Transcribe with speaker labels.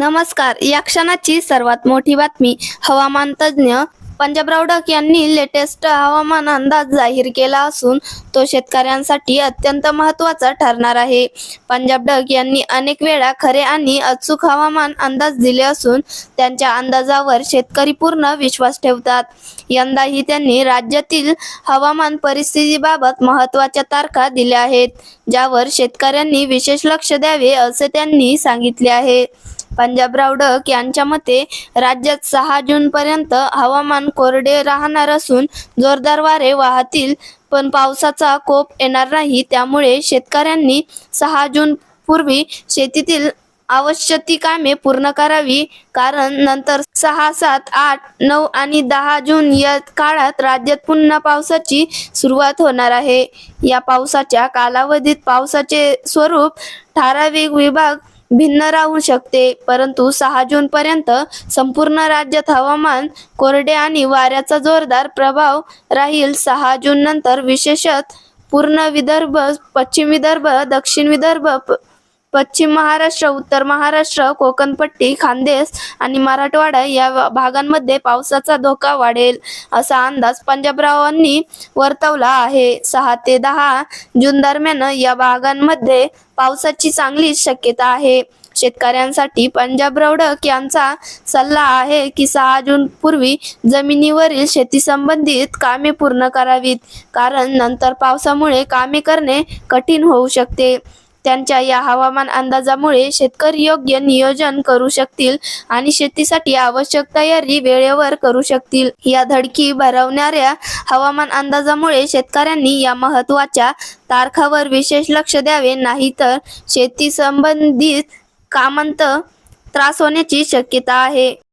Speaker 1: नमस्कार. या क्षणाची सर्वात मोठी बातमी हवामान तज्ज्ञ पंजाबराव डक यांनी लेटेस्ट हवामान अंदाज जाहीर केला असून तो शेतकऱ्यांसाठी अत्यंत महत्त्वाचा ठरणार आहे. पंजाब डक यांनी अनेक वेळा खरे आणि अचूक हवामान अंदाज दिले असून त्यांच्या अंदाजावर शेतकरी पूर्ण विश्वास ठेवतात. यंदाही त्यांनी राज्यातील हवामान परिस्थितीबाबत महत्त्वाच्या तारखा दिल्या आहेत ज्यावर शेतकऱ्यांनी विशेष लक्ष द्यावे असे त्यांनी सांगितले आहे. पंजाबराव डक यांच्या मते राज्यात सहा जून पर्यंत हवामान कोरडे राहणार असून जोरदार वारे वाहतील पण पावसाचा कोप येणार नाही. त्यामुळे शेतकऱ्यांनी सहा जून पूर्वी शेतीतील आवश्यक ती कामे पूर्ण करावी. कारण नंतर सहा सात आठ नऊ आणि दहा जून या काळात राज्यात पुन्हा पावसाची सुरुवात होणार आहे. या पावसाच्या कालावधीत पावसाचे स्वरूप ठराविक विभाग भिन्न राहू शकते. परंतु सहा जून पर्यंत संपूर्ण राज्यात हवामान कोरडे आणि वाऱ्याचा जोरदार प्रभाव राहील. सहा जून नंतर विशेषत पूर्ण विदर्भ पश्चिम विदर्भ दक्षिण विदर्भ पश्चिम महाराष्ट्र उत्तर महाराष्ट्र कोकणपट्टी खानदेश आणि मराठवाडा या भागांमध्ये पावसाचा धोका वाढेल असा अंदाज पंजाबरावांनी वर्तवला आहे. सहा ते दहा जून दरम्यान या भागांमध्ये पावसाची चांगली शक्यता आहे. शेतकऱ्यांसाठी पंजाब रौडक यांचा सल्ला आहे की सहा जून पूर्वी जमिनीवरील शेती संबंधित कामे पूर्ण करावीत कारण नंतर पावसामुळे कामे करणे कठीण होऊ शकते. त्यांच्या या हवामान अंदाजामुळे शेतकरी योग्य नियोजन करू शकतील आणि शेतीसाठी आवश्यक तयारी वेळेवर करू शकतील. या धडकी भरवणाऱ्या हवामान अंदाजामुळे शेतकऱ्यांनी या महत्त्वाच्या तारखावर विशेष लक्ष द्यावे नाहीतर शेती संबंधित कामांत त्रास होण्याची शक्यता आहे.